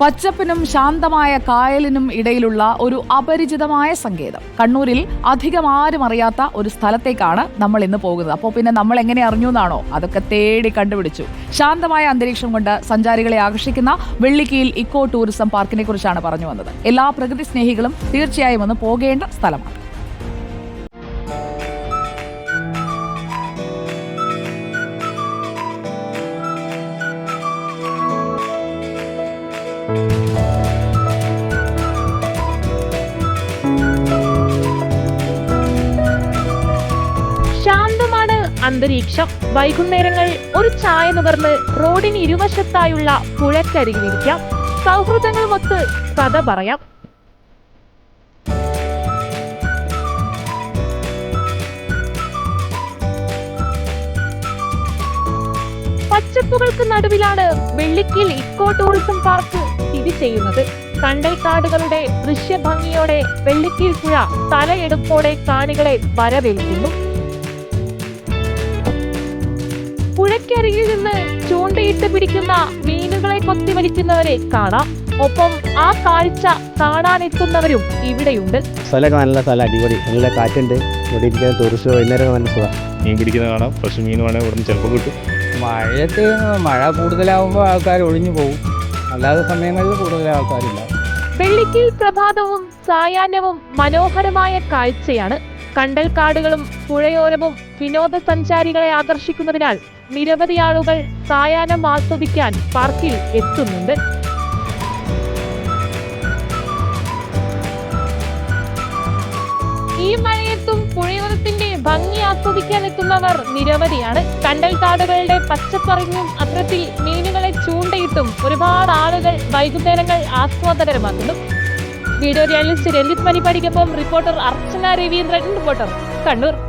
പച്ചപ്പിനും ശാന്തമായ കായലിനും ഇടയിലുള്ള ഒരു അപരിചിതമായ സങ്കേതം. കണ്ണൂരിൽ അധികം ആരും അറിയാത്ത ഒരു സ്ഥലത്തേക്കാണ് നമ്മൾ ഇന്ന് പോകുന്നത്. അപ്പോൾ പിന്നെ നമ്മൾ എങ്ങനെ അറിഞ്ഞു എന്നാണോ? അതൊക്കെ തേടി കണ്ടുപിടിച്ചു. ശാന്തമായ അന്തരീക്ഷം കൊണ്ട് സഞ്ചാരികളെ ആകർഷിക്കുന്ന വെള്ളിക്കയിൽ ഇക്കോ ടൂറിസം പാർക്കിനെ കുറിച്ചാണ് പറഞ്ഞു വന്നത്. എല്ലാ പ്രകൃതി സ്നേഹികളും തീർച്ചയായും ഒന്ന് പോകേണ്ട സ്ഥലമാണ്. ശാന്തമാണ് അന്തരീക്ഷം. വൈകുന്നേരങ്ങൾ ഒരു ചായ നുകർന്ന് റോഡിന് ഇരുവശത്തായുള്ള പുഴക്കരികിലിരിക്കാം. സൗഹൃദങ്ങളുമൊത്ത് കഥ പറയാം. പച്ചപ്പുകൾക്ക് നടുവിലാണ് വെള്ളിക്കിൽ ഇക്കോ ടൂറിസം പാർക്ക്. സ്ഥിതി ചെയ്യുന്നത്. കണ്ടൽക്കാടുകളുടെ ദൃശ്യഭംഗിയോടെ വെള്ളിക്കീൽ പുഴ തലയെടുപ്പോടെ കാണികളെ വരവേൽക്കുന്നു. പുഴയ്ക്കരികിൽ നിന്ന് ചൂണ്ടയിട്ട് പിടിക്കുന്ന മീനുകളെ കൊത്തിവലിക്കുന്നവരെ കാണാം. ഒപ്പം ആ കാഴ്ച കാണാനെത്തുന്നവരും ഇവിടെയുണ്ട്. സ്ഥലമൊക്കെ നല്ല സ്ഥലം അടിപൊളി. നല്ല കാറ്റുണ്ട്. ഇവിടെ ഇരിക്കുന്ന ടൂറിസ്റ്റ് വൈകുന്നേരം നല്ല സുഖം. മീൻ പിടിക്കുന്ന കാണാം. ഫ്രഷ് മീൻ വേണേൽ ഇവിടുന്ന് ചിലപ്പോൾ കിട്ടും. മഴയത്ത് മഴ കൂടുതലാവുമ്പോൾ ആൾക്കാർ ഒഴിഞ്ഞു പോകും. അല്ലാത്ത സമയങ്ങളിൽ കൂടുതൽ ആൾക്കാരില്ല. വെള്ളിക്കിൽ പ്രഭാതവും സായാഹ്നവും മനോഹരമായ കാഴ്ചയാണ്. കണ്ടൽക്കാടുകളും പുഴയോരവും വിനോദസഞ്ചാരികളെ ആകർഷിക്കുന്നതിനാൽ നിരവധി ആളുകൾ സായാഹ്നം ആസ്വദിക്കാൻ പാർക്കിൽ എത്തുന്നുണ്ട്. ഈ മഴയത്തും പുഴയോരത്തിന്റെ ഭംഗി ആസ്വദിക്കാൻ എത്തുന്നവർ നിരവധിയാണ്. കണ്ടൽക്കാടുകളുടെ പച്ചപ്പറിഞ്ഞും അത്തരത്തിൽ മീനുകളെ ഒരുപാട് ആളുകൾ വൈകുന്നേരങ്ങൾ ആസ്വാദകരമാക്കുന്നു. വീഡിയോ ജേർണലിസ്റ്റ് രഞ്ജിത് മണിപ്പാടിക്കൊപ്പം റിപ്പോർട്ടർ അർച്ചന രവീന്ദ്രൻ റിപ്പോർട്ടർ കണ്ണൂർ.